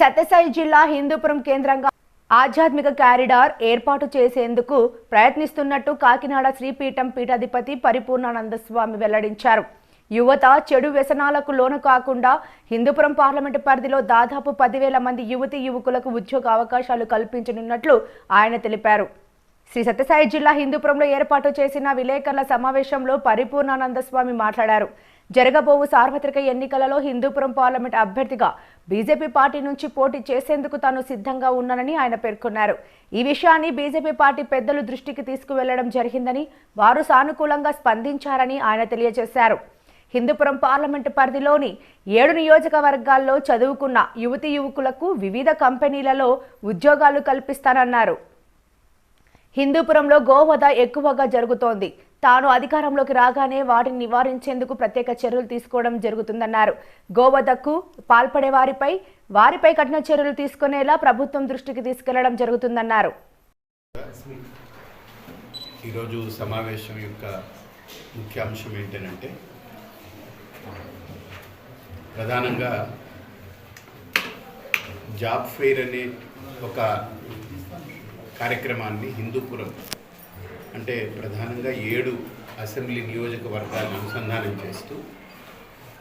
సత్యసాయి జిల్లా హిందూపురం కేంద్రంగా ఆధ్యాత్మిక క్యారిడార్ ఏర్పాటు చేసేందుకు ప్రయత్నిస్తున్నట్టు కాకినాడ శ్రీపీఠం పీఠాధిపతి పరిపూర్ణానంద స్వామి వెల్లడించారు. యువత చెడు వ్యసనాలకు లోను కాకుండా హిందూపురం పార్లమెంటు పరిధిలో దాదాపు పదివేల మంది యువతి యువకులకు ఉద్యోగ అవకాశాలు కల్పించనున్నట్లు ఆయన తెలిపారు. శ్రీ సత్యసాయి జిల్లా హిందూపురంలో ఏర్పాటు చేసిన విలేకరుల సమావేశంలో పరిపూర్ణానంద స్వామి మాట్లాడారు. జరగబోవు సార్వత్రిక ఎన్నికలలో హిందూపురం పార్లమెంట్ అభ్యర్థిగా బీజేపీ పార్టీ నుంచి పోటీ చేసేందుకు తాను సిద్ధంగా ఉన్నానని ఆయన పేర్కొన్నారు. ఈ విషయాన్ని బీజేపీ పార్టీ పెద్దలు దృష్టికి తీసుకువెళ్ళడం జరిగిందని వారు సానుకూలంగా స్పందించారని ఆయన తెలియజేశారు. హిందూపురం పార్లమెంటు పరిధిలోని ఏడు నియోజకవర్గాల్లో చదువుకున్న యువతి యువకులకు వివిధ కంపెనీలలో ఉద్యోగాలు కల్పిస్తానన్నారు. హిందూపురంలో గోవధ ఎక్కువగా జరుగుతోంది. తాను అధికారంలోకి రాగానే వాటిని నివారించేందుకు ప్రత్యేక చర్యలు తీసుకోవడం జరుగుతుందన్నారు. గోవధకు పాల్పడే వారిపై వారిపై కఠిన చర్యలు తీసుకునేలా ప్రభుత్వం దృష్టికి తీసుకెళ్ళడం జరుగుతుందన్నారు. ఈరోజు సమావేశం యొక్క ముఖ్య అంశం ఏంటంటే ప్రధానంగా జాబ్ ఫెయిర్ అనే ఒక కార్యక్రమాన్ని హిందూపురం అంటే ప్రధానంగా ఏడు అసెంబ్లీ నియోజకవర్గాలను అనుసంధానం చేస్తూ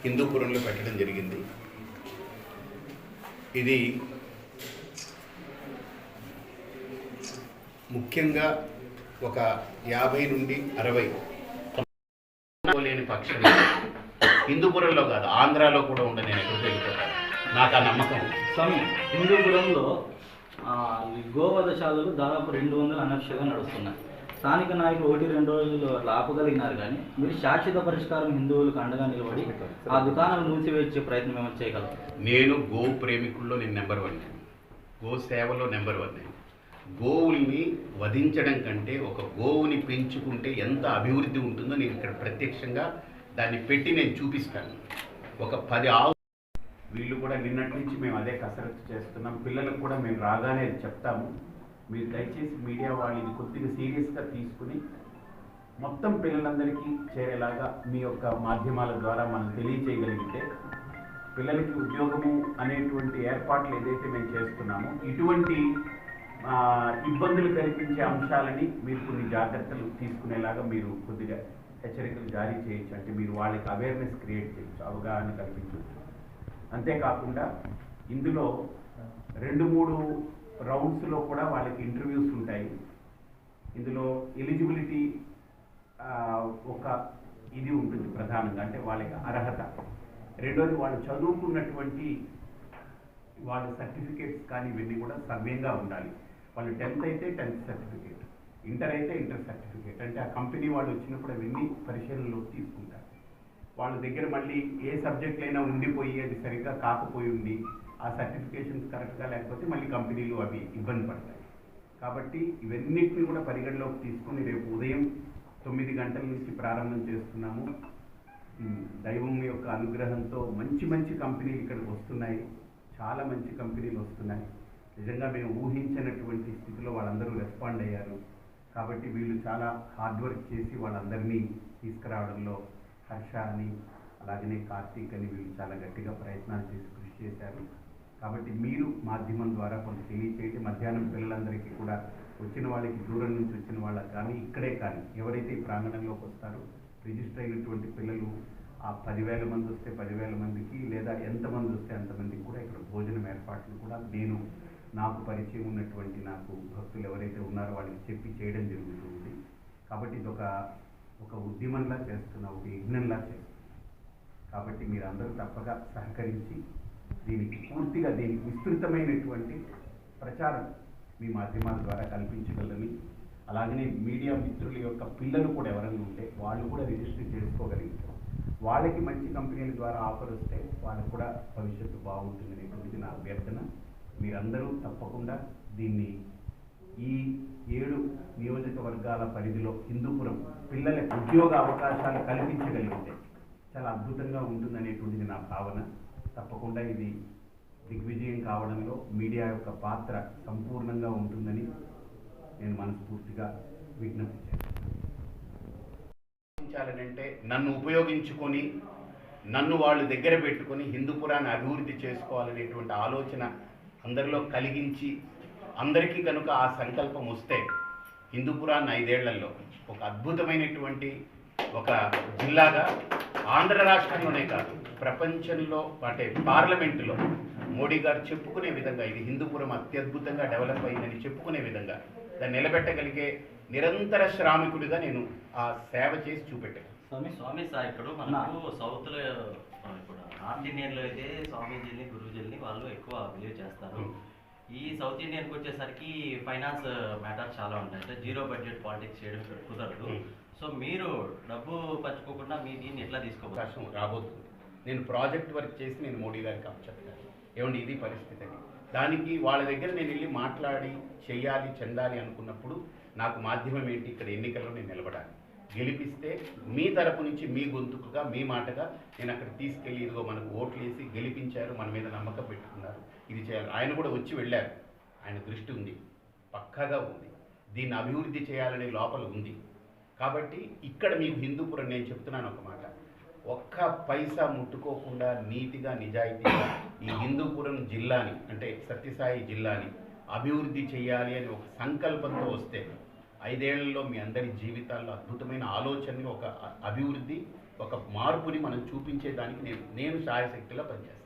హిందూపురంలో పెట్టడం జరిగింది. ఇది ముఖ్యంగా ఒక యాభై నుండి అరవై లేని పక్షంలో హిందూపురంలో కాదు ఆంధ్రాలో కూడా ఉండ నేను ఎక్కడికి వెళ్ళిపోతాను నాకు ఆ నమ్మకం స్వామి హిందూపురంలో గోవధశాలలు దాదాపు రెండు వందల అనక్షగా నడుస్తున్నాయి. స్థానిక నాయకులు ఒకటి రెండు రోజులు అట్లా ఆపగలిగినారు కానీ మీరు శాశ్వత పరిష్కారం హిందువులకు అండగా నిలబడి ఆ దుకాణాలు మూసివేసే ప్రయత్నం ఏమైనా చేయగలరు? నేను గో ప్రేమికుల్లో నేను నెంబర్ వన్. గో సేవలో నెంబర్ వన్ గోవుల్ని వధించడం కంటే ఒక గోవుని పెంచుకుంటే ఎంత అభివృద్ధి ఉంటుందో నేను ఇక్కడ ప్రత్యక్షంగా దాన్ని పెట్టి నేను చూపిస్తాను. ఒక పది ఆవు వీళ్ళు కూడా నిన్నటి నుంచి మేము అదే కసరత్తు చేస్తున్నాం. పిల్లలకు కూడా మేము రాగానే చెప్తాము. మీరు దయచేసి మీడియా వాళ్ళు ఇది కొద్దిగా సీరియస్గా తీసుకుని మొత్తం పిల్లలందరికీ చేరేలాగా మీ యొక్క మాధ్యమాల ద్వారా మనం తెలియచేయగలిగితే పిల్లలకి ఉద్యోగము అనేటువంటి ఏర్పాట్లు ఏదైతే మేము చేస్తున్నామో ఇటువంటి ఇబ్బందులు కల్పించే అంశాలని మీరు కొన్ని జాగ్రత్తలు తీసుకునేలాగా మీరు కొద్దిగా హెచ్చరికలు జారీ చేయొచ్చు. అంటే మీరు వాళ్ళకి అవేర్నెస్ క్రియేట్ చేయొచ్చు అవగాహన కల్పించవచ్చు. అంతేకాకుండా ఇందులో రెండు మూడు రౌండ్స్లో కూడా వాళ్ళకి ఇంటర్వ్యూస్ ఉంటాయి. ఇందులో ఎలిజిబిలిటీ ఒక ఇది ఉంటుంది ప్రధానంగా అంటే వాళ్ళకి అర్హత. రెండోది వాళ్ళు చదువుకున్నటువంటి వాళ్ళ సర్టిఫికేట్స్ కానీ ఇవన్నీ కూడా సవ్యంగా ఉండాలి. వాళ్ళు టెన్త్ అయితే టెన్త్ సర్టిఫికేట్ ఇంటర్ అయితే ఇంటర్ సర్టిఫికేట్ అంటే ఆ కంపెనీ వాళ్ళు వచ్చినప్పుడు అవన్నీ పరిశీలనలోకి తీసుకుంటారు. వాళ్ళ దగ్గర మళ్ళీ ఏ సబ్జెక్ట్ అయినా ఉండిపోయి అది సరిగ్గా కాకపోయి ఉండి ఆ సర్టిఫికేషన్స్ కరెక్ట్గా లేకపోతే మళ్ళీ కంపెనీలు అవి ఇబ్బంది పడతాయి. కాబట్టి ఇవన్నిటిని కూడా పరిగణలోకి తీసుకొని రేపు ఉదయం తొమ్మిది గంటల నుంచి ప్రారంభం చేస్తున్నాము. దైవం యొక్క అనుగ్రహంతో మంచి మంచి కంపెనీలు ఇక్కడికి వస్తున్నాయి. చాలా మంచి కంపెనీలు వస్తున్నాయి. నిజంగా మేము ఊహించినటువంటి స్థితిలో వాళ్ళందరూ రెస్పాండ్ అయ్యారు. కాబట్టి వీళ్ళు చాలా హార్డ్ వర్క్ చేసి వాళ్ళందరినీ తీసుకురావడంలో హర్ష అని అలాగనే కార్తీక్ అని వీళ్ళు చాలా గట్టిగా ప్రయత్నాలు చేసి కృషి చేశారు. కాబట్టి మీరు మాధ్యమం ద్వారా కొంత తెలియచేయండి. మధ్యాహ్నం పిల్లలందరికీ కూడా వచ్చిన వాళ్ళకి దూరం నుంచి వచ్చిన వాళ్ళకి కానీ ఇక్కడే కానీ ఎవరైతే ఈ ప్రాంగణంలోకి వస్తారో రిజిస్టర్ అయినటువంటి పిల్లలు ఆ పదివేల మంది వస్తే పదివేల మందికి లేదా ఎంతమంది వస్తే అంతమందికి కూడా ఇక్కడ భోజనం ఏర్పాట్లు కూడా నేను నాకు పరిచయం ఉన్నటువంటి నాకు భక్తులు ఎవరైతే ఉన్నారో వాళ్ళకి చెప్పి చేయడం జరుగుతుంది. కాబట్టి ఇది ఒక ఒక ఉద్యమంలా చేస్తున్నా ఒక యజ్ఞంలా చేస్తున్నా. కాబట్టి మీరందరూ తప్పక సహకరించి దీనికి పూర్తిగా దీనికి విస్తృతమైనటువంటి ప్రచారం మీ మాధ్యమాల ద్వారా కల్పించగలని అలాగనే మీడియా మిత్రుల యొక్క పిల్లలు కూడా ఎవరైనా ఉంటే వాళ్ళు కూడా రిజిస్టర్ చేసుకోగలుగుతారు వాళ్ళకి మంచి కంపెనీల ద్వారా ఆఫర్ వస్తే వాళ్ళకు కూడా భవిష్యత్తు బాగుంటుంది అనేటువంటిది నా అభ్యర్థన. మీరందరూ తప్పకుండా దీన్ని ఈ ఏడు నియోజకవర్గాల పరిధిలో హిందూపురం పిల్లలకు ఉద్యోగ అవకాశాలు కల్పించగలిగితే చాలా అద్భుతంగా ఉంటుందనేటువంటిది నా భావన. తప్పకుండా ఇది దిగ్విజయం కావడంలో మీడియా యొక్క పాత్ర సంపూర్ణంగా ఉంటుందని నేను మనస్ఫూర్తిగా విజ్ఞప్తి చేస్తాను అంటే నన్ను ఉపయోగించుకొని నన్ను వాళ్ళు దగ్గర పెట్టుకొని హిందూపురాన్ని అభివృద్ధి చేసుకోవాలనేటువంటి ఆలోచన అందరిలో కలిగించి అందరికీ కనుక ఆ సంకల్పం వస్తే హిందూపురాన్ని ఐదేళ్ళలో ఒక అద్భుతమైనటువంటి ఒక జిల్లాగా ఆంధ్ర రాష్ట్రంలోనే కాదు ప్రపంచంలో అంటే పార్లమెంటులో మోడీ గారు చెప్పుకునే విధంగా ఇది హిందూపురం అత్యద్భుతంగా డెవలప్ అయిందని చెప్పుకునే విధంగా దాన్ని నిలబెట్టగలిగే నిరంతర శ్రామికుడిగా నేను ఆ సేవ చేసి చూపెట్టాను స్వామి స్వామి సార్ ఇక్కడ మనకు సౌత్లో ఆ, ఇప్పుడు నార్త్ అయితే స్వామీజీని గురుజీని వాళ్ళు ఎక్కువ బిలీవ్ చేస్తారు. ఈ సౌత్ ఇండియన్కి వచ్చేసరికి ఫైనాన్స్ మ్యాటర్ చాలా ఉంటాయి. అంటే జీరో బడ్జెట్ పాలిటిక్స్ చేయడం కుదరదు. సో మీరు డబ్బు పంచుకోకుండా మీ దీన్ని ఎట్లా తీసుకోవచ్చు అవకాశం రాబోతుంది. నేను ప్రాజెక్ట్ వర్క్ చేసి నేను మోడీ గారికి అప్పచెప్తాను ఏమండి ఇది పరిస్థితి అని. దానికి వాళ్ళ దగ్గర నేను వెళ్ళి మాట్లాడి చెయ్యాలి చెందాలి అనుకున్నప్పుడు నాకు మాధ్యమం ఏంటి? ఇక్కడ ఎన్నికల్లో నేను నిలబడాలి. గెలిపిస్తే మీ తరపు నుంచి మీ గొంతుకుగా మీ మాటగా నేను అక్కడ తీసుకెళ్ళి ఇదిగో మనకు ఓట్లు వేసి గెలిపించారు మన మీద నమ్మకం పెట్టుకున్నారు. ఇది చేయాలి. ఆయన కూడా వచ్చి వెళ్ళారు. ఆయన దృష్టి ఉంది. పక్కాగా ఉంది. దీన్ని అభివృద్ధి చేయాలనే లోపల ఉంది. కాబట్టి ఇక్కడ మీకు హిందూపురం నేను చెప్తున్నాను ఒక మాట. ఒక్క పైసా ముట్టుకోకుండా నీతిగా నిజాయితీగా ఈ హిందూపురం జిల్లాని అంటే సత్యసాయి జిల్లాని అభివృద్ధి చేయాలి అని ఒక సంకల్పంతో వస్తే ఐదేళ్ళలో మీ అందరి జీవితాల్లో అద్భుతమైన ఆలోచనని ఒక అభివృద్ధి ఒక మార్పుని మనం చూపించేదానికి నేను నేను సాయశక్తిలో పనిచేస్తాను.